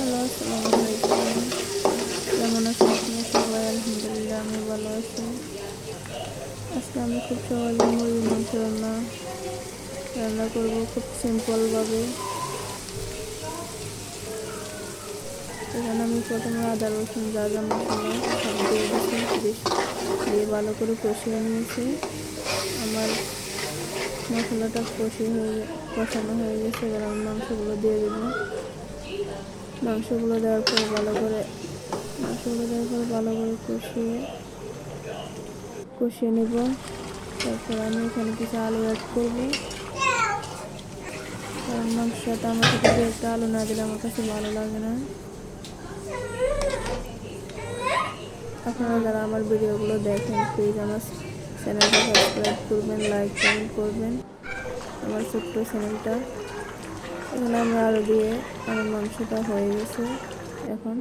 Hello আসসালামু আলাইকুম কেমন আছেন আপনারা সবাই আলহামদুলিল্লাহ আমি ভালো আছি আজকে আমি খুব সহজে মুরগির মাংস রান্না রান্না করব খুব সিম্পলভাবে এখানে আমি প্রথমে আদা রসুন যা যা মশলা সব দিয়ে বেশ দিয়ে ভালো করে কষিয়ে নিয়েছি আমার মশলাটা কষিয়ে হয়ে কষানো হয়ে গেছে, এবার আমি মাংসগুলো দিয়ে দেবো। মাংসগুলো দেওয়ার পর ভালো করে, মাংসগুলো দেওয়ার পর ভালো করে কষিয়ে কষিয়ে নেব। তারপর আমি এখানে কিছু আলু অ্যাড করব। কারণ মাংসটা আমার কাছে একটা আলু না দিলে আমার কাছে ভালো লাগে না। আপনারা যারা আমার ভিডিওগুলো দেখেন প্লিজ আমার চ্যানেলটা সাবস্ক্রাইব করবেন লাইক কমেন্ট করবেন। আমার ছোট্ট চ্যানেলটা এখানে আমরা আলু দিয়ে আমার মাংসটা হয়ে গেছে এখন।